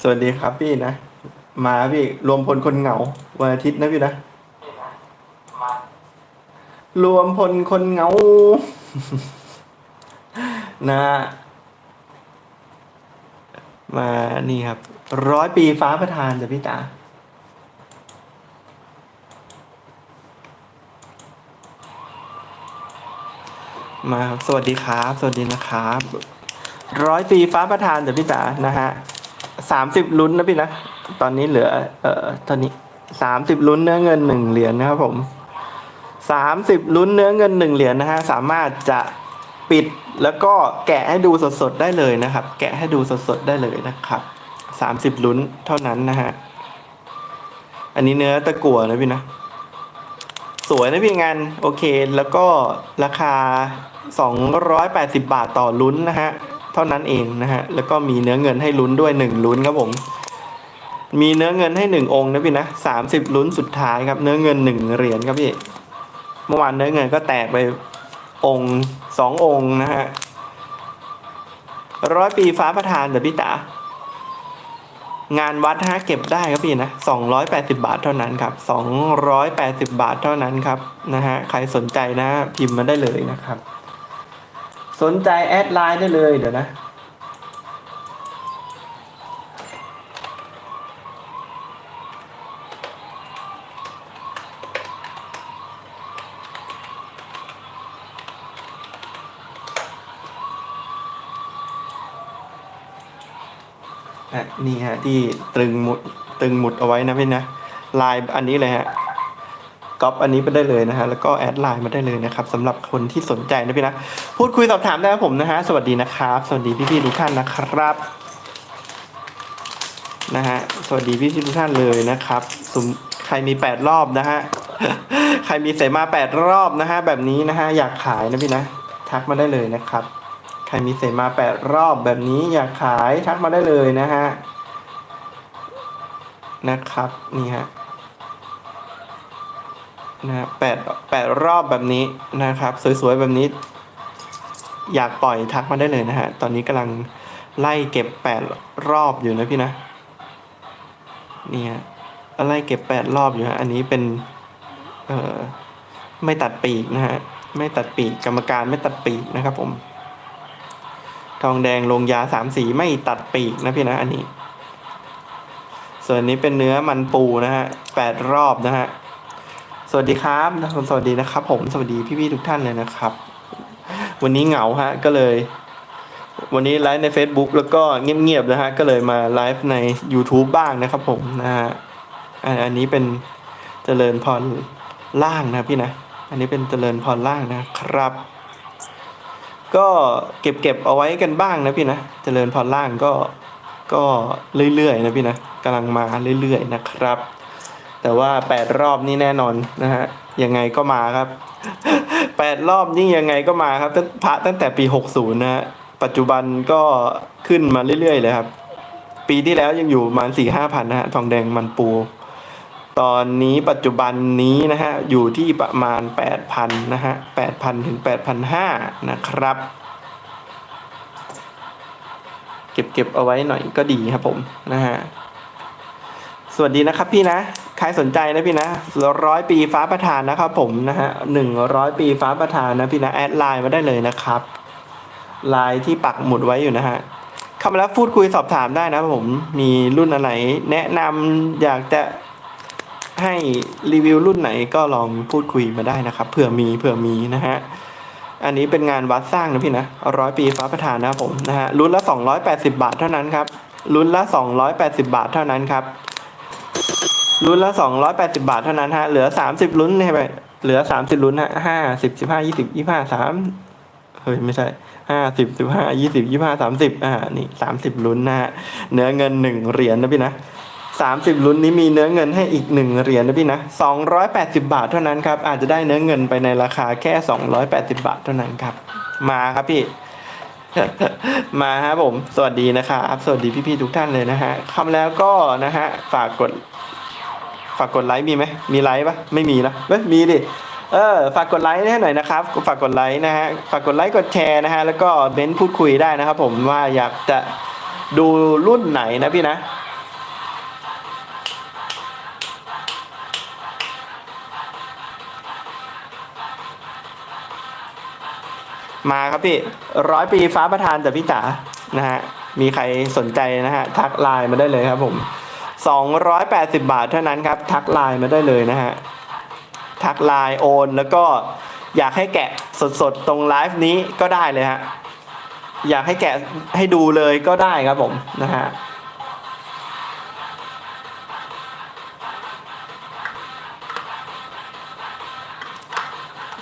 สวัสดีครับพี่นะ มาพี่รวมพลคนเหงาวันอาทิตย์นะพี่นะ รวมพลคนเหงา นะ มานี่ครับ ร้อยปีฟ้าประทานจ้ะพี่ตามาครับสวัสดีครับ สวัสดีนะครับ ร้อยปีฟ้าประทานจ้ะพี่ตานะฮะ สามสิบลุ้นนะพี่นะ ตอนนี้เหลือ เอ่อตอนนี้สามสิบลุ้นเนื้อเงินหนึ่งเหรียญนะครับผมสามสิบลุ้นเนื้อเงินหนึ่งเหรียญนะฮะสามารถจะปิดแล้วก็แกะให้ดูสดๆได้เลยนะครับ แกะให้ดูสดๆได้เลยนะครับสามสิบลุ้นเท่านั้นนะฮะอันนี้เนื้อตะกั่วนะพี่นะ สวยนะพี่งานโอเค แล้วก็ราคา 280 บาทต่อลุ้นนะฮะ เท่านั้นเองนะฮะ แล้วก็มีเนื้อเงินให้ลุ้นด้วย 1 ลุ้นครับผม มีเนื้อเงินให้ 1 องค์นะพี่นะ30ลุ้นสุดท้ายครับ เนื้อเงิน 1 เหรียญครับพี่ เมื่อวานเนื้อเงินก็แตกไปองค์สององค์นะฮะร้อยปีฟ้าประทานเดี๋ยวพี่ตางานวัดฮะเก็บได้ครับพี่นะ280บาทเท่านั้นครับ280บาทเท่านั้นครับนะฮะ ใครสนใจนะพิมพ์มาได้เลยนะครับ สนใจแอดไลน์ได้เลยเดี๋ยวนะ อะ นี่ฮะ ที่ตรึงหมุด ตึงหมุดเอาไว้นะพี่นะไลน์อันนี้เลยฮะ ก๊อปอันนี้ไปได้เลยนะฮะแล้วก็แอดไลน์มาได้เลยนะครับสำหรับคนที่สนใจนะพี่นะพูดคุยสอบถามได้กับผมนะฮะสวัสดีนะครับ สวัสดีพี่ๆทุกท่านนะครับนะฮะสวัสดีพี่ๆทุกท่านเลยนะครับสมใครมีแปดรอบนะฮะใครมีเสมาแปดรอบนะฮะแบบนี้นะฮะอยากขายนะพี่นะทักมาได้เลยนะครับ ใครมีเสมาแปดรอบแบบนี้อยากขายทักมาได้เลยนะฮะนะครับนี่ฮะ นะฮะแปดแปดรอบแบบนี้นะครับ สวยๆแบบนี้ อยากปล่อยทักมาได้เลยนะฮะ ตอนนี้กำลังไล่เก็บแปดรอบอยู่นะพี่นะนี่ฮะไล่เก็บแปดรอบอยู่ฮะอันนี้เป็นเอ่อไม่ตัดปีกนะฮะไม่ตัดปีกกรรมการไม่ตัดปีกนะครับผม ทองแดงลงยาสามสีไม่ตัดปีกนะพี่นะอันนี้ ส่วนนี้เป็นเนื้อมันปูนะฮะแปดรอบนะฮะ สวัสดีครับสวัสดีนะครับ ผมสวัสดีพี่ๆทุกท่านเลยนะครับ วันนี้เหงาฮะก็เลย วันนี้ไลฟ์ใน Facebook แล้วก็เงียบๆนะฮะก็เลยมาไลฟ์ใน YouTube บ้างนะครับ ผมนะฮะอันนนี้เป็นเจริญพรล่างนะพี่นะ อันนี้เป็นเจริญพรล่างนะครับ ก็เก็บเก็บเอาไว้กันบ้างนะพี่นะ เจริญพรล่างก็ก็เรื่อยๆนะพี่นะกำลังมาเรื่อยๆนะครับ แต่ว่าแปดรอบนี่แน่นอนนะฮะยังไงก็มาครับแปดรอบนี่ยังไงก็มาครับตั้งพระตั้งแต่ปีหกศูนย์นะฮะปัจจุบันก็ขึ้นมาเรื่อยๆเลยครับ ปีที่แล้วยังอยู่ประมาณสี่ห้าพันนะฮะทองแดงมันปู ตอนนี้ปัจจุบันนี้นะฮะอยู่ที่ประมาณ 8,000นะฮะ8,000ถึง8,500นะครับ เก็บเก็บเอาไว้หน่อยก็ดีครับผมนะฮะสวัสดีนะครับพี่นะ ใครสนใจนะพี่นะร้อยปีฟ้าประธานนะครับผมนะฮะหนึ่งร้อยปีฟ้าประธานนะพี่นะแอดไลน์มาได้เลยนะครับไลน์ที่ปักหมุดไว้อยู่นะฮะเข้ามาแล้วพูดคุยสอบถามได้นะผมมีรุ่นอะไรแนะนำอยากจะให้รีวิวรุ่นไหนก็ลองพูดคุยมาได้นะครับเผื่อมีเผื่อมีนะฮะอันนี้เป็นงานวัดสร้างนะพี่นะร้อยปีฟ้าประธานนะผมนะฮะรุ่นละ 280 บาทเท่านั้นครับรุ่นละ 280 บาทเท่านั้นครับ รุ่นละ280บาทเท่านั้นฮะ เหลือ30ลุ้นใช่ไหมเหลือ30ลุ้นฮะห้าสิบสิบห้ายี่สิบยี่ห้าสามเฮ้ยไม่ใช่ห้าสิบสิบห้ายี่สิบยี่ห้าสามสิบอ่านี่สามสิบลุ้นนะฮะเนื้อเงินหนึ่งเหรียญนะพี่นะสามสิบลุ้นนี้มีเนื้อเงินให้อีกหนึ่งเหรียญนะพี่นะสองร้อยแปดสิบาทเท่านั้นครับ อาจจะได้เนื้อเงินไปในราคาแค่สองร้อยแปดสิบาทเท่านั้นครับ มาครับพี่ มาครับผม สวัสดีนะครับ สวัสดีพี่ๆทุกท่านเลยนะฮะคำแล้วก็นะฮะฝากกด ฝากกดไลค์มีไหมมีไลค์ปะไม่มีนะเอ้ยมีดิเออฝากกดไลค์ให้หน่อยนะครับฝากกดไลค์นะฮะฝากกดไลค์กดแชร์นะฮะแล้วก็เม้นพูดคุยได้นะครับ ผมว่าอยากจะดูรุ่นไหนนะพี่นะมาครับพี่ร้อยปีฟ้าประธานจากพี่จ๋านะฮะมีใครสนใจนะฮะทักไลน์มาได้เลยครับผม สองร้อยแปดสิบาทเท่านั้นครับ ทักไลน์มาได้เลยนะฮะ ทักไลน์โอน แล้วก็อยากให้แกะสดๆ ตรงไลฟ์นี้ก็ได้เลยฮะ อยากให้แกะให้ดูเลยก็ได้ครับผมนะฮะ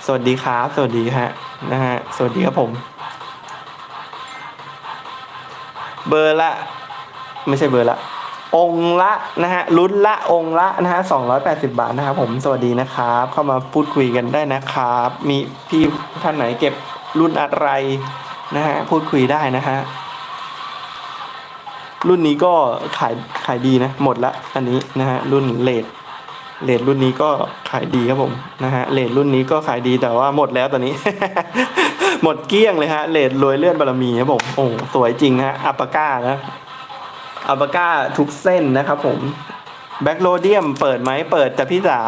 สวัสดีครับ สวัสดีฮะนะฮะสวัสดีครับผม เบอร์ละ ไม่ใช่เบอร์ละ องละนะฮะลุ้นละองละนะฮะสองร้อยแปดสิบาทนะครับผมสวัสดีนะครับ เข้ามาพูดคุยกันได้นะครับ มีพี่ท่านไหนเก็บรุ่นอะไรนะฮะพูดคุยได้นะฮะรุ่นนี้ก็ขายขายดีนะหมดละอันนี้นะฮะรุ่นเลดเลดรุ่นนี้ก็ขายดีครับผมนะฮะเลดรุ่นนี้ก็ขายดีแต่ว่าหมดแล้วตอนนี้ หมดเกลี้ยงเลยฮะเลดรวยเลื่อนบารมีครับผมโอ้สวยจริงฮะอัปปาก้านะ อัลปาก้าทุกเส้นนะครับผมแบ็กโรเดียมเปิดไหมเปิดแต่พี่จ๋า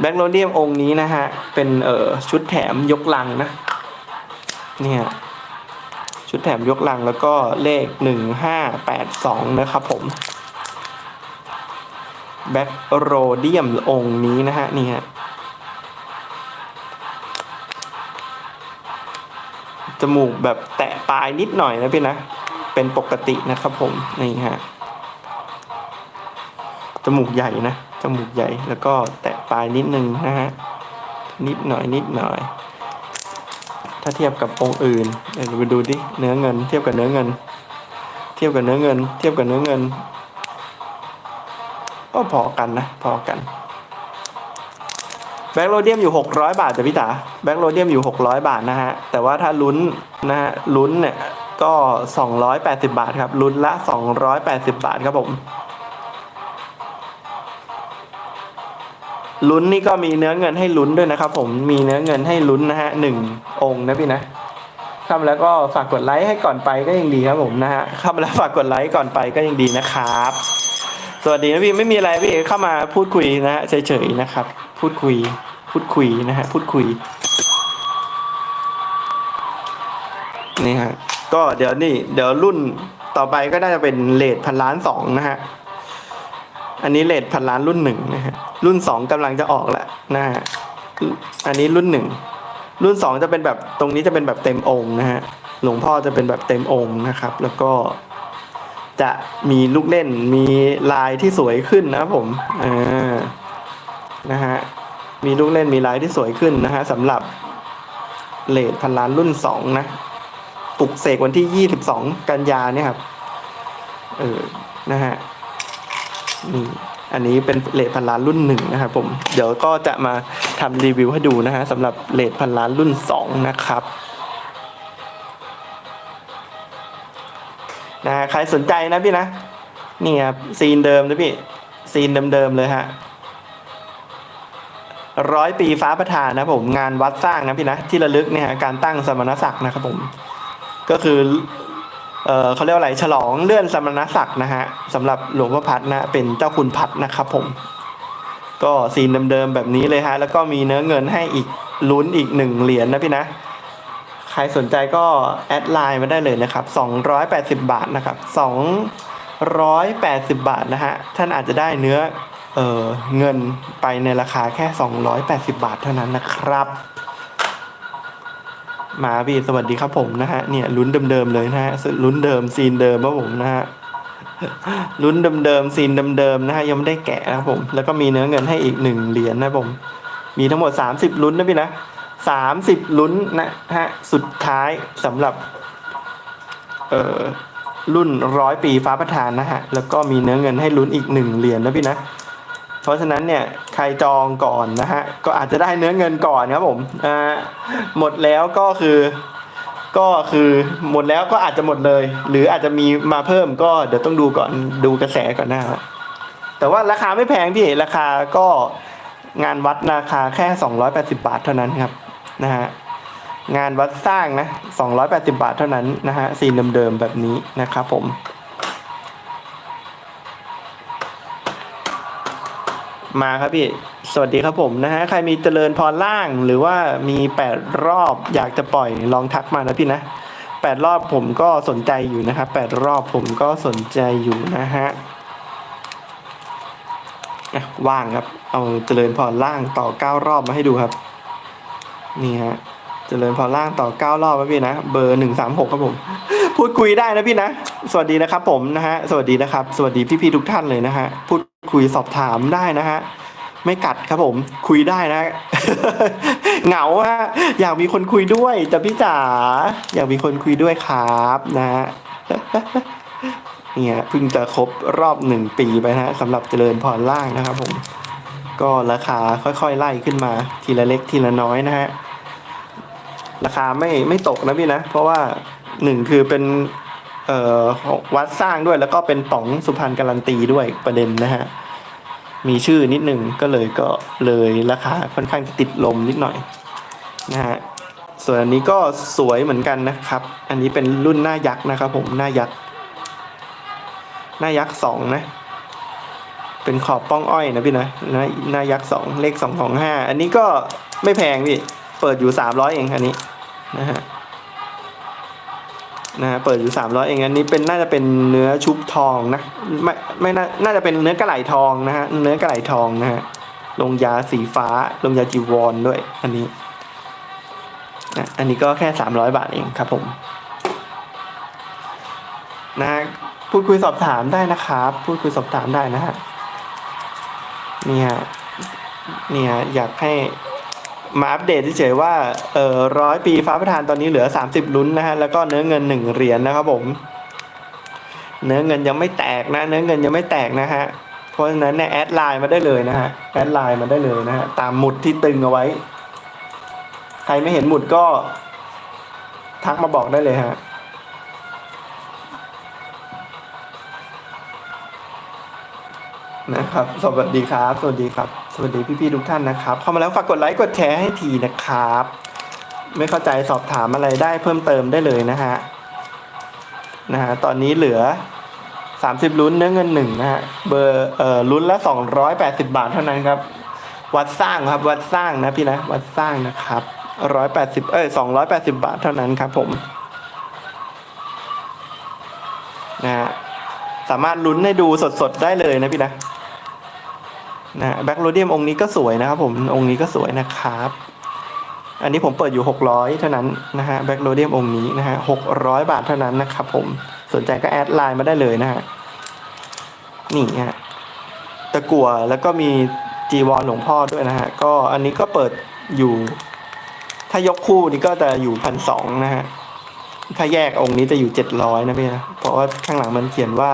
แบ็กโรเดียมองค์นี้นะฮะ เป็นเอ่อชุดแถมยกลังนะ เนี่ยชุดแถมยกลังแล้วก็เลขหนึ่งห้าแปดสองนะครับผมแบ็กโรเดียมองค์นี้นะฮะ นี่ฮะจมูกแบบแตะปลายนิดหน่อยนะพี่นะ เป็นปกตินะครับผมนี่ฮะจมูกใหญ่นะจมูกใหญ่แล้วก็แตะปลายนิดนึงนะฮะนิดหน่อยนิดหน่อย ถ้าเทียบกับองค์อื่นเดี๋ยวไปดูดิเนื้อเงิน เทียบกับเนื้อเงิน เทียบกับเนื้อเงิน เทียบกับเนื้อเงินก็พอกันนะพอกันแบ็กโรเดียมอยู่ 600 บาทจ้ะพี่ตาแบ็กโรเดียมอยู่ 600 บาทนะฮะ แต่ว่าถ้าลุ้นนะฮะลุ้นเนี่ย ก็ 280 บาทครับลุ้นละ 280 บาทครับผมลุ้นนี่ก็มีเนื้อเงินให้ลุ้นด้วยนะครับ ผมมีเนื้อเงินให้ลุ้นนะฮะหนึ่งองค์นะพี่นะเข้ามาแล้วก็ฝากกดไลค์ให้ก่อนไปก็ยังดีครับผมนะฮะเข้ามาแล้วฝากกดไลค์ก่อนไปก็ยังดีนะครับ สวัสดีนะพี่ไม่มีอะไรพี่เข้ามาพูดคุยนะฮะเฉยๆนะครับ พูดคุย พูดคุยนะฮะพูดคุยนี่ฮะ ก็เดี๋ยวนี่เดี๋ยวรุ่นต่อไปก็น่าจะเป็นเลทพันล้านสองนะฮะ อันนี้เลทพันล้านรุ่นหนึ่งนะฮะ รุ่นสองกำลังจะออกแล้วนะฮะ อันนี้รุ่นหนึ่ง รุ่นสองจะเป็นแบบตรงนี้จะเป็นแบบเต็มองค์นะฮะ หลวงพ่อจะเป็นแบบเต็มองค์นะครับ แล้วก็จะมีลูกเล่นมีลายที่สวยขึ้นนะผมอ่านะฮะ มีลูกเล่นมีลายที่สวยขึ้นนะฮะสำหรับเลทพันล้านรุ่นสองนะ ปลุกเสกวันที่ 22 กันยาเนี่ยครับเออนะฮะนี่อันนี้เป็นเลทพันล้านรุ่นหนึ่งนะครับผมเดี๋ยวก็จะมาทำรีวิวให้ดูนะฮะสำหรับเลทพันล้านรุ่นสองนะครับนะฮะใครสนใจนะพี่นะนี่ครับซีนเดิมนะพี่ซีนเดิมๆเลยฮะร้อยปีฟ้าประธานนะผมงานวัดสร้างนะพี่นะที่ระลึกเนี่ยฮะการตั้งสมณศักดิ์นะครับผม ก็คือเออเขาเรียกว่าอะไรฉลองเลื่อนสมณศักดิ์นะฮะสำหรับหลวงพ่อพัดนะเป็นเจ้าคุณพัดนะครับผม ก็ซีนเดิมๆแบบนี้เลยฮะแล้วก็มีเนื้อเงินให้อีกลุ้นอีกหนึ่งเหรียญนะพี่นะ ใครสนใจก็แอดไลน์มาได้เลยนะครับ 280 บาทนะครับ280 บาทนะฮะท่านอาจจะได้เนื้อเออเงินไปในราคาแค่ 280 บาทเท่านั้นนะครับ มาพี่สวัสดีครับผมนะฮะเนี่ยลุ้นเดิมๆเลยนะฮะลุ้นเดิมซีนเดิมครับผมนะฮะลุ้นเดิมๆซีนเดิมๆนะฮะยังไม่ได้แกะนะครับผม แล้วก็มีเนื้อเงินให้อีกหนึ่งเหรียญนะผม มีทั้งหมด 30 ลุ้นนะพี่นะ30ลุ้นนะฮะสุดท้ายสำหรับเอ่อรุ่นร้อยปีฟ้าประธานนะฮะแล้วก็มีเนื้อเงินให้ลุ้นอีกหนึ่งเหรียญนะพี่นะ ราะฉะนั้นเนี่ยใครจองก่อนนะฮะก็อาจจะได้เนื้อเงินก่อนครับผมอ่าหมดแล้วก็คือก็คือหมดแล้วก็อาจจะหมดเลย หรืออาจจะมีมาเพิ่มก็เดี๋ยวต้องดูก่อนดูกระแสก่อนนะฮะแต่ว่าราคาไม่แพงพี่ราคาก็งานวัดราคาแค่ 280 บาทเท่านั้นครับนะฮะงานวัดสร้างนะ 280 บาทเท่านั้นนะฮะซีเดิมๆแบบนี้นะครับผม มาครับพี่ สวัสดีครับผมนะฮะ ใครมีเจริญพรล่างหรือว่ามีแปดรอบอยากจะปล่อยลองทักมานะพี่นะแปดรอบผมก็สนใจอยู่นะครับแปดรอบผมก็สนใจอยู่นะฮะว่างครับ เอาเจริญพรล่างต่อเก้ารอบมาให้ดูครับ นี่ฮะเจริญพรล่างต่อเก้ารอบครับพี่นะ เบอร์หนึ่งสามหกครับผม พูดคุยได้นะพี่นะ สวัสดีนะครับผมนะฮะ สวัสดีนะครับ สวัสดีพี่ๆทุกท่านเลยนะฮะ พูด คุยสอบถามได้นะฮะไม่กัดครับผมคุยได้นะ เหงาฮะอยากมีคนคุยด้วยแต่พี่จ๋าอยากมีคนคุยด้วยครับนะฮะเนี่ยเพิ่งจะครบรอบหนึ่งปีไปนะสำหรับเจริญพรล่างนะครับผม ก็ราคาค่อยๆไล่ขึ้นมาทีละเล็กทีละน้อยนะฮะราคาไม่ไม่ตกนะพี่นะ เพราะว่าหนึ่งคือเป็น วัดสร้างด้วยแล้วก็เป็นป๋องสุพรรณการันตีด้วยประเด็นนะฮะ มีชื่อนิดหนึ่งก็เลยก็เลยราคาค่อนข้างติดลมนิดหน่อยนะฮะส่วนอันนี้ก็สวยเหมือนกันนะครับ อันนี้เป็นรุ่นหน้ายักษ์นะครับผมหน้ายักษ์หน้ายักษ์สองนะ เป็นขอบป้องอ้อยนะพี่นะหน้าหน้ายักษ์สองเลขสองของห้าอันนี้ก็ไม่แพงพี่เปิดอยู่สามร้อยเองอันนี้นะฮะ นะฮะเปิดอยู่สามร้อยเองอันนี้เป็นน่าจะเป็นเนื้อชุบทองนะไม่ไม่น่าน่าจะเป็นเนื้อกระไหลทองนะฮะเนื้อกระไหลทองนะฮะลงยาสีฟ้าลงยาจีวรด้วยอันนี้นะอันนี้ก็แค่สามร้อยบาทเองครับผมนะพูดคุยสอบถามได้นะครับ พูดคุยสอบถามได้นะฮะเนี่ยเนี่ยอยากให้ มาอัปเดตเฉยๆว่าเออร้อยปีฟ้าประธานตอนนี้เหลือ 30 ลุ้นนะฮะ แล้วก็เนื้อเงินหนึ่งเหรียญนะครับผม เนื้อเงินยังไม่แตกนะ เนื้อเงินยังไม่แตกนะฮะ เพราะฉะนั้นเนี่ยแอดไลน์มาได้เลยนะฮะ แอดไลน์มาได้เลยนะฮะ ตามหมุดที่ตึงเอาไว้ ใครไม่เห็นหมุดก็ ทักมาบอกได้เลยฮะนะครับ สวัสดีครับ สวัสดีครับ วัสดีพี่ๆทุกท่านนะครับ เข้ามาแล้วฝากกดไลค์กดแชร์ให้ทีนะครับ ไม่เข้าใจสอบถามอะไรได้เพิ่มเติมได้เลยนะฮะนะฮะตอนนี้เหลือ 30ลุ้นเนื้อเงินหนึ่งนะฮะเบอร์เอ่อลุ้นละ 280 บาทเท่านั้นครับ วัดสร้างครับวัดสร้างนะพี่นะวัดสร้างนะครับ180เอ้ย280 บาทเท่านั้นครับผมนะฮะสามารถลุ้นให้ดูสดๆได้เลยนะพี่นะ นะแบ็กโรเดียมองค์นี้ก็สวยนะครับผมองค์นี้ก็สวยนะครับ อันนี้ผมเปิดอยู่ 600 เท่านั้นนะฮะแบ็กโรเดียมองค์นี้นะฮะ600บาทเท่านั้นนะครับผมสนใจก็แอดไลน์มาได้เลยนะฮะนี่ฮะตะกั่วแล้วก็มีจีวรหลวงพ่อด้วยนะฮะก็อันนี้ก็เปิดอยู่ ถ้ายกคู่นี่ก็จะอยู่พันสองนะฮะถ้าแยกองค์นี้จะอยู่เจ็ดร้อยนะพี่นะเพราะว่าข้างหลังมันเขียนว่า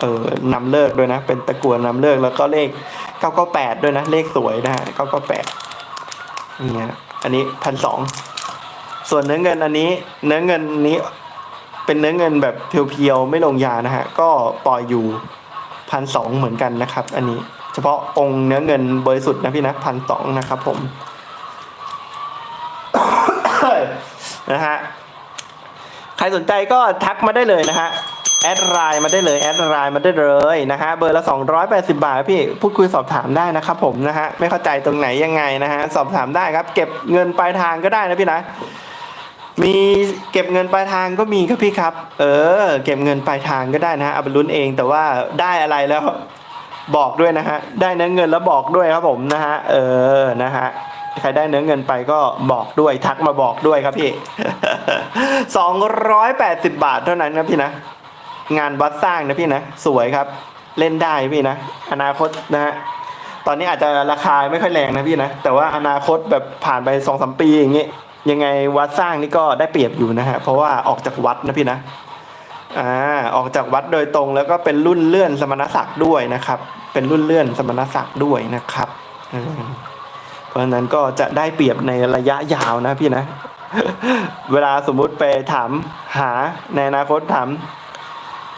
เออนำเลิกด้วยนะ เป็นตะกั่วนำเลิกแล้วก็เลข ก้าเก้าแปดด้วยนะ เลขสวยนะฮะเก้าเก้าแปดนี่ฮะอันนี้พันสองส่วนเนื้อเงินอันนี้ เนื้อเงินนี้เป็นเนื้อเงินแบบเพียวๆไม่ลงยานะฮะก็ปล่อยอยู่พันสองเหมือนกันนะครับ อันนี้ เฉพาะองค์เนื้อเงินบริสุทธิ์นะพี่นะพันสองนะครับผมนะฮะใครสนใจก็ทักมาได้เลยนะฮะ แอดไลน์มาได้เลยแอดไลน์มาได้เลยนะฮะเบอร์ละ 280 บาทพี่พูดคุยสอบถามได้นะครับผมนะฮะไม่เข้าใจตรงไหนยังไงนะฮะสอบถามได้ครับ เก็บเงินปลายทางก็ได้นะพี่นะมีเก็บเงินปลายทางก็มีครับพี่ครับ เออ เก็บเงินปลายทางก็ได้นะฮะเอาไปลุ้นเองแต่ว่าได้อะไรแล้วบอกด้วยนะฮะได้เนื้อเงินแล้วบอกด้วยครับผมนะฮะเออนะฮะใครได้เนื้อเงินไปก็บอกด้วยทักมาบอกด้วยครับพี่สองร้อยแปดสิบบาทเท่านั้นครับพี่นะ งานวัดสร้างนะพี่นะ สวยครับ เล่นได้พี่นะ อนาคตนะฮะตอนนี้อาจจะราคาไม่ค่อยแรงนะพี่นะ แต่ว่าอนาคตแบบผ่านไปสองสามปีอย่างเงี้ยยังไงวัดสร้างนี่ก็ได้เปรียบอยู่นะฮะเพราะว่าออกจากวัดนะพี่นะอ่าออกจากวัดโดยตรงแล้วก็เป็นรุ่นเลื่อนสมณศักดิ์ด้วยนะครับ เป็นรุ่นเลื่อนสมณศักดิ์ด้วยนะครับเพราะฉะนั้นก็จะได้เปรียบในระยะยาวนะพี่นะ เวลาสมมุติไปถามหาในอนาคตถาม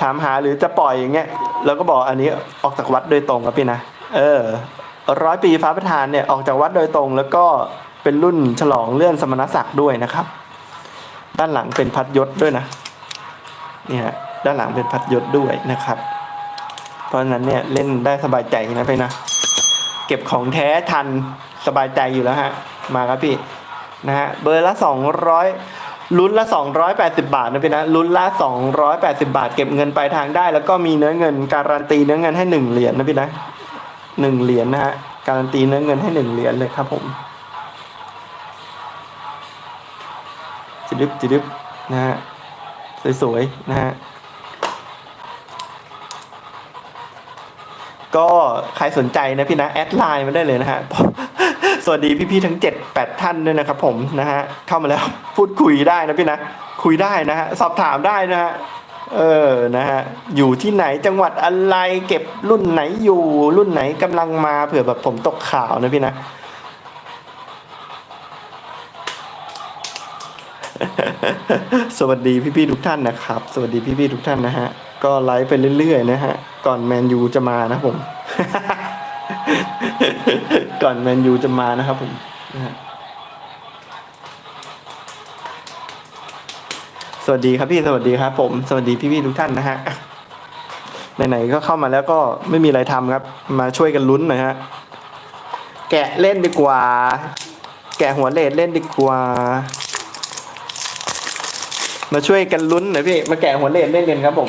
ถามหาหรือจะปล่อยอย่างเงี้ยแล้วก็บอกอันนี้ออกจากวัดโดยตรงครับพี่นะ เออร้อยปีฟ้าประธานเนี่ยออกจากวัดโดยตรง แล้วก็เป็นรุ่นฉลองเลื่อนสมณศักดิ์ด้วยนะครับ ด้านหลังเป็นพัดยศด้วยนะเนี่ยฮะด้านหลังเป็นพัดยศด้วยนะครับ เพราะฉะนั้นเนี่ยเล่นได้สบายใจนะพี่นะ เก็บของแท้ทันสบายใจอยู่แล้วฮะมาครับพี่นะฮะเบอร์ละ200 ลุ้นละ 280 บาทนะพี่นะลุ้นละ 280 บาท เก็บเงินปลายทางได้ แล้วก็มีเนื้อเงินการันตีเนื้อเงินให้ 1 เหรียญนะพี่นะหนึ่งเหรียญนะฮะการันตีเนื้อเงินให้ 1 เหรียญเลยครับผมจิดึบจิดึบนะฮะสวยๆนะฮะ ก็ใครสนใจนะพี่นะแอดไลน์มาได้เลยนะฮะสวัสดีพี่ๆทั้ง 7 8 ท่านด้วยนะครับผมนะฮะเข้ามาแล้วพูดคุยได้นะพี่นะคุยได้นะฮะสอบถามได้นะฮะเออนะฮะอยู่ที่ไหนจังหวัดอะไรเก็บรุ่นไหนอยู่รุ่นไหนกำลังมาเผื่อแบบผมตกข่าวนะพี่นะสวัสดีพี่ๆทุกท่านนะครับ สวัสดีพี่ๆทุกท่านนะฮะ ก็ไลฟ์ไปเรื่อยๆนะฮะ ก่อนแมนยูจะมานะผม ก่อนแมนยูจะมานะครับผมนะฮะสวัสดีครับพี่สวัสดีครับ ผมสวัสดีพี่ๆทุกท่านนะฮะไหนๆก็เข้ามาแล้วก็ไม่มีอะไรทำครับ มาช่วยกันลุ้นหน่อยฮะแกะเล่นดีกว่า แกะหัวเลดเล่นดีกว่า มาช่วยกันลุ้นหน่อยพี่มาแกะหัวเลดเล่นกันครับผม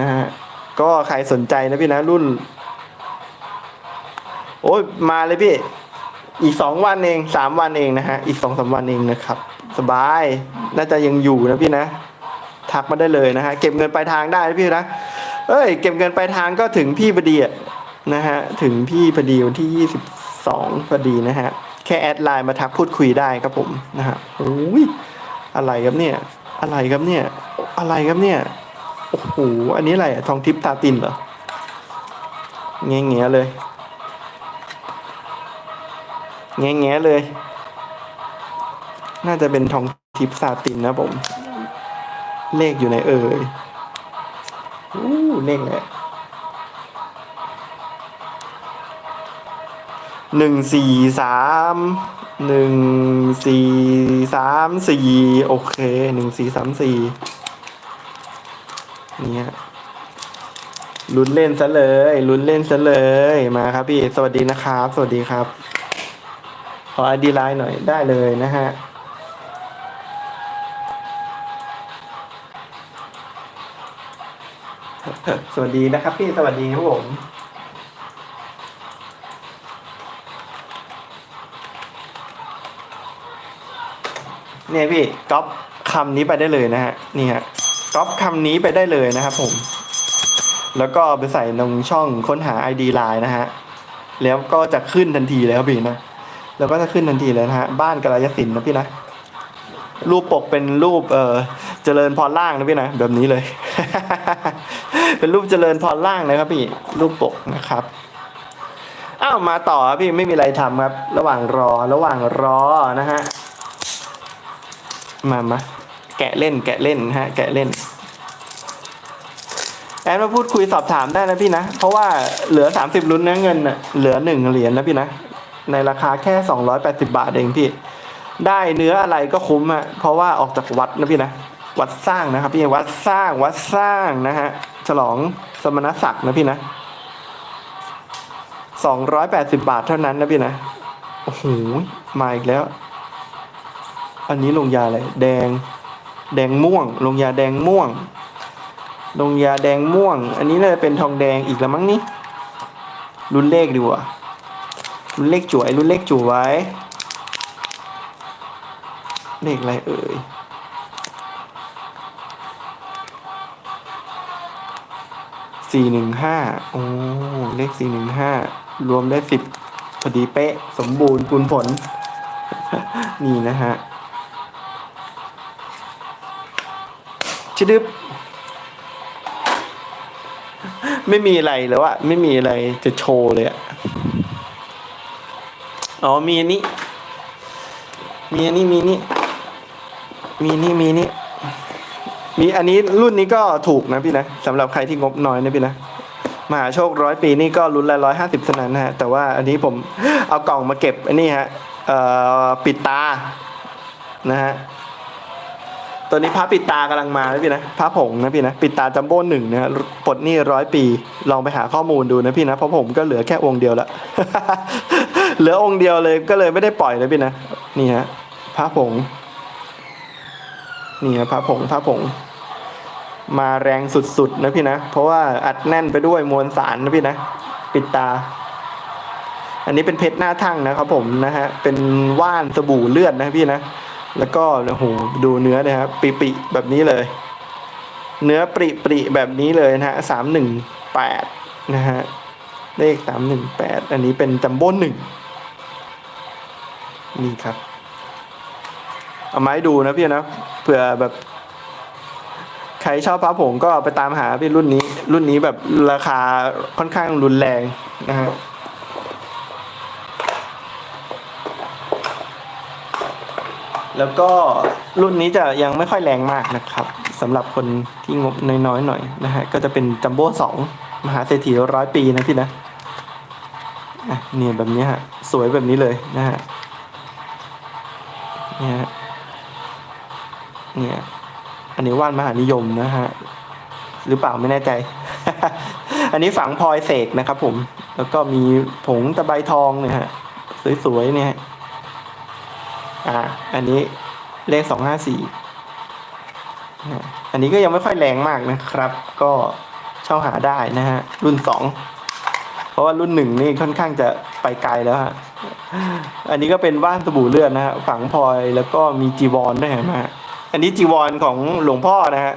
นะฮะก็ใครสนใจนะพี่นะรุ่น โอ้ยมาเลยพี่ อีกสองวันเองสามวันเองนะฮะ อีกสองสามวันเองนะครับ สบายน่าจะยังอยู่นะพี่นะทักมาได้เลยนะฮะเก็บเงินปลายทางได้นะพี่นะเอ้ย เก็บเงินปลายทางก็ถึงพี่พอดีนะฮะถึงพี่พอดีวันที่ยี่สิบสองพอดีนะฮะแค่แอดไลน์มาทักพูดคุยได้ครับผมนะฮะโอ้ยอะไรครับเนี่ย อะไรครับเนี่ย อะไรครับเนี่ย โอ้โห อันนี้อะไรอะทองทิพตาตินเหรอแง่แง่ๆเลยแง่แง่ๆเลย น่าจะเป็นทองทิพย์ซาตินนะผม เลขอยู่ในเอ่ยอู้เลขแหละหนึ่งสี่สามหนึ่งสี่สามสี่โอเคหนึ่งสี่สามสี่ เนี่ยลุ้นเล่นซะเลยลุ้นเล่นซะเลยมาครับพี่ สวัสดีนะครับ สวัสดีครับ ขอไอดีไลน์หน่อยได้เลยนะฮะสวัสดีนะครับพี่สวัสดีครับผมเนี่ยพี่ก๊อปคำนี้ไปได้เลยนะฮะนี่ฮะ ก๊อปคำนี้ไปได้เลยนะครับผม แล้วก็ไปใส่ลงช่องค้นหา ID Line นะฮะ แล้วก็จะขึ้นทันทีเลยครับพี่นะ แล้วก็จะขึ้นทันทีเลยนะฮะ บ้านกระยสินธุ์นะพี่นะ รูปปกเป็นรูปเออเจริญพรล่างนะพี่นะ แบบนี้เลย เป็นรูปเจริญพรล่างนะครับพี่ รูปปกนะครับอ้าวมาต่อพี่ไม่มีอะไรทำครับ ระหว่างรอระหว่างรอนะฮะ มามา แกะเล่นแกะเล่นฮะแกะเล่นแอดมาพูดคุยสอบถามได้นะพี่นะ เพราะว่าเหลือ 30ลุ้นนะเงินน่ะเหลือหนึ่งเหรียญนะพี่นะ ในราคาแค่ 280 บาทเองพี่ ได้เนื้ออะไรก็คุ้มอะเพราะว่าออกจากวัดนะพี่นะ วัดสร้างนะครับพี่วัดสร้างวัดสร้างนะฮะฉลองสมณศักดิ์นะพี่นะ280 บาทเท่านั้นนะพี่นะโอ้โหมาอีกแล้ว อันนี้ลงยาอะไรแดง แดงม่วง ลงยาแดงม่วง ลงยาแดงม่วง อันนี้น่าจะเป็นทองแดงอีกแล้วมั้งนี่รุ่นเลขดีกว่ารุ่นเลขจวยรุ่นเลขจวยเลขอะไรเอ่ยสี่หนึ่งห้าโอ้เลขสี่หนึ่งห้ารวมได้สิบพอดีเป๊ะ สมบูรณ์ปูนผล นี่นะฮะ ชิดึบไม่มีอะไรแล้วอะไม่มีอะไรจะโชว์เลยอะอ๋อมีอันนี้ มีอันนี้มีนี่มีนี่มีนี่มีอันนี้รุ่นนี้ก็ถูกนะพี่นะสำหรับใครที่งบน้อยนะพี่นะมหาโชคร้อยปีนี่ก็รุ่นละร้อยห้าสิบสนันนะฮะแต่ว่าอันนี้ผมเอากล่องมาเก็บอันนี้ฮะเอ่อปิดตานะฮะ ตัวนี้พระปิดตากำลังมานะพี่นะพระผงนะพี่นะปิดตาจัมโบ้หนึ่งนะฮะปลดหนี้ร้อยปี ลองไปหาข้อมูลดูนะพี่นะเพราะผมก็เหลือแค่องค์เดียวละ เหลือองค์เดียวเลยก็เลยไม่ได้ปล่อยนะพี่นะนี่ฮะพระผงนี่ฮะพระผงพระผง มาแรงสุดๆนะพี่นะ เพราะว่าอัดแน่นไปด้วยมวลสารนะพี่นะ ปิดตาอันนี้เป็นเพชรหน้าทั่งนะครับผมนะฮะ เป็นว่านสบู่เลือดนะพี่นะ แล้วก็โอ้โหดูเนื้อนะครับปิๆแบบนี้เลย เนื้อปริปริแบบนี้เลยนะฮะสามหนึ่งแปดนะฮะเลขสามหนึ่งแปดอันนี้เป็นจัมโบ้หนึ่งนี่ครับ เอาไม้ดูนะพี่นะเผื่อแบบ ใครชอบพระผงก็ไปตามหาพี่รุ่นนี้ รุ่นนี้แบบราคาค่อนข้างรุนแรงนะฮะ แล้วก็รุ่นนี้จะยังไม่ค่อยแรงมากนะครับสำหรับคนที่งบน้อยๆหน่อยนะฮะก็จะเป็นจัมโบ้สองมหาเศรษฐีร้อยปีนะพี่นะอะเนี่ยแบบนี้ฮะสวยแบบนี้เลยนะฮะเนี่ยเนี่ยอันนี้ว่านมหานิยมนะฮะหรือเปล่าไม่แน่ใจ อันนี้ฝังพลอยเสกนะครับผม แล้วก็มีผงตะไบทองเนี่ยฮะสวยๆเนี่ย อ่า อันนี้เลขสองห้าสี่อันนี้ก็ยังไม่ค่อยแรงมากนะครับ ก็เช่าหาได้นะฮะ รุ่นสองเพราะว่ารุ่นหนึ่งนี่ค่อนข้างจะไปไกลแล้วฮะ อันนี้ก็เป็นว่านสบู่เลือดนะฮะ ฝังพลอยแล้วก็มีจีวรด้วยเห็นไหมฮะ อันนี้จีวรของหลวงพ่อนะฮะ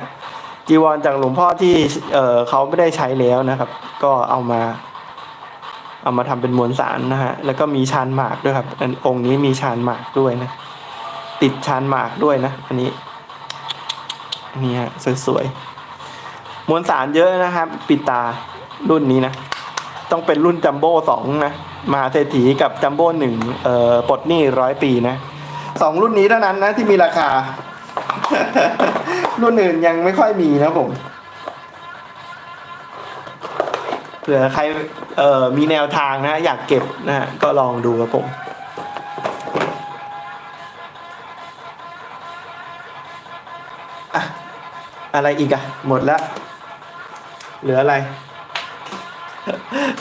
จีวรจากหลวงพ่อที่เออเขาไม่ได้ใช้แล้วนะครับ ก็เอามา เอามาทำเป็นมวลสารนะฮะแล้วก็มีชานหมากด้วยครับอันองค์นี้มีชานหมากด้วยนะ ติดชานหมากด้วยนะ อันนี้นี่ฮะสวยๆมวลสารเยอะนะครับ ปิดตารุ่นนี้นะ ต้องเป็นรุ่นจัมโบ้สองนะมหาเศรษฐีกับจัมโบ้หนึ่งเอ่อปลดหนี้ร้อยปีนะสองรุ่นนี้เท่านั้นนะที่มีราคา รุ่นอื่นยังไม่ค่อยมีนะผม ผื่อใครเอ่อมีแนวทางนะอยากเก็บนะฮะก็ลองดูครับผมอะอะไรอีกอะหมดแล้ว เหลืออะไร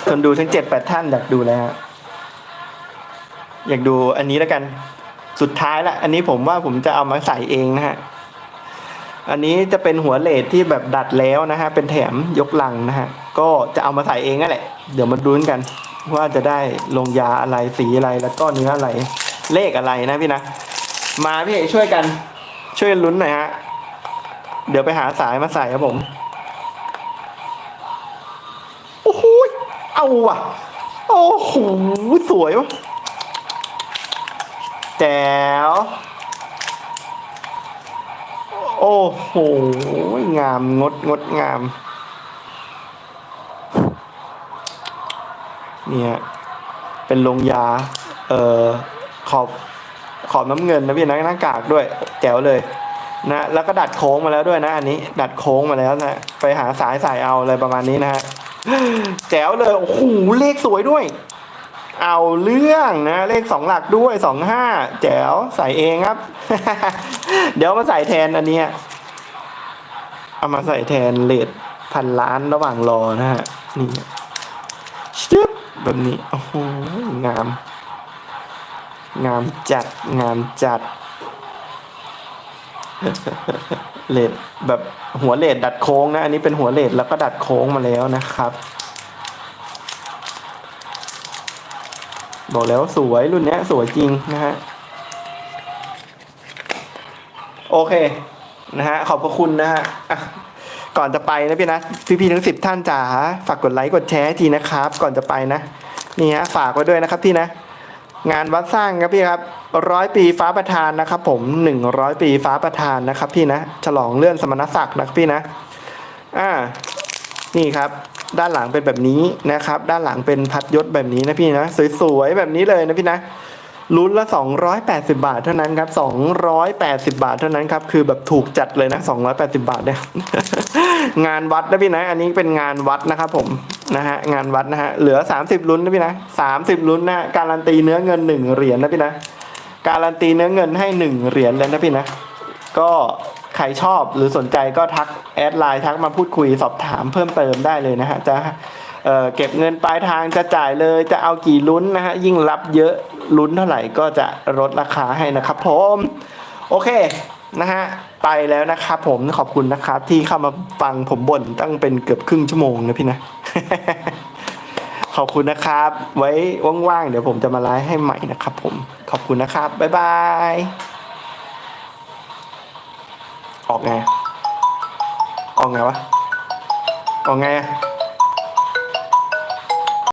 คนดูทั้งเจ็ดแปดท่านอยากดูแล้ว อยากดูอันนี้แล้วกัน สุดท้ายละ อันนี้ผมว่าผมจะเอามาใส่เองนะฮะ อันนี้จะเป็นหัวเลดที่แบบดัดแล้วนะฮะ เป็นแถมยกลังนะฮะ ก็จะเอามาใส่เองนั่นแหละ เดี๋ยวมาดูกัน ว่าจะได้ลงยาอะไรสีอะไรแล้วก็เนื้ออะไร เลขอะไรนะพี่นะ มาพี่เอกช่วยกัน ช่วยลุ้นหน่อยฮะ เดี๋ยวไปหาสายมาใส่ครับผม โอ้โหเอาว่ะ โอ้โหสวยวะแจ๋ว โอ้โห งามงดงดงาม เนี่ย เป็นลงยา เอ่อ ขอบ ขอบน้ำเงินนะพี่นะหน้ากากด้วย แจ๋วเลย นะ แล้วก็ดัดโค้งมาแล้วด้วยนะ อันนี้ ดัดโค้งมาแล้วนะ ไปหาสายสายเอาอะไรประมาณนี้นะฮะ แจ๋วเลย โอ้โห เลขสวยด้วย เอาเรื่องนะเลขสองหลักด้วยสองห้าแจ๋วใส่เองครับ เดี๋ยวมาใส่แทนอันเนี้ยเอามาใส่แทนเลทพันล้านระหว่างรอนะฮะนี่ชึบแบบนี้โอ้โหงาม งามจัดงามจัดเลดแบบหัวเลดดัดโค้งนะ อันนี้เป็นหัวเลดแล้วก็ดัดโค้งมาแล้วนะครับ บอกแล้วสวยรุ่นนี้สวยจริงนะฮะโอเคนะฮะขอบพระคุณนะฮะก่อนจะไปนะพี่นะพี่ๆทั้งสิบท่านจ๋าฝากกดไลค์กดแชร์ให้ทีนะครับ ก่อนจะไปนะนี่ฮะฝากไว้ด้วยนะครับพี่นะ งานวัดสร้างครับพี่ครับร้อยปีฟ้าประธานนะครับ ผมหนึ่งร้อยปีฟ้าประธานนะครับ พี่นะ ฉลองเลื่อนสมณศักดิ์นะครับพี่นะ อ่า นี่ครับ ด้านหลังเป็นแบบนี้นะครับ ด้านหลังเป็นพัดยศแบบนี้นะพี่นะ สวยๆแบบนี้เลยนะพี่นะลุ้นละ 280 บาทเท่านั้นครับ 280 บาทเท่านั้นครับ คือแบบถูกจัดเลยนะ 280 บาทเนี่ย งานวัดนะพี่นะ อันนี้เป็นงานวัดนะครับผม นะฮะ งานวัดนะฮะ เหลือ 30 ลุ้นนะพี่นะ 30 ลุ้นนะ การันตีเนื้อเงิน 1 เหรียญนะพี่นะ การันตีเนื้อเงินให้หนึ่งเหรียญเลยนะพี่นะ ก็ ใครชอบหรือสนใจก็ทักแอดไลน์ทักมาพูดคุยสอบถามเพิ่มเติมได้เลยนะฮะจะเเก็บเงินปลายทางจะจ่ายเลยจะเอากี่ลุ้นนะฮะยิ่งรับเยอะลุ้นเท่าไหร่ก็จะลดราคาให้นะครับผมโอเคนะฮะไปแล้วนะครับผมขอบคุณนะครับที่เข้ามาฟังผมบ่นตั้งเป็นเกือบครึ่งชั่วโมงนะพี่นะ ขอบคุณนะครับ ไว้ว่างๆเดี๋ยวผมจะมาไลฟ์ให้ใหม่นะครับผมขอบคุณนะครับ บ๊ายบาย ออกไง ออกไงวะ ออกไงอะ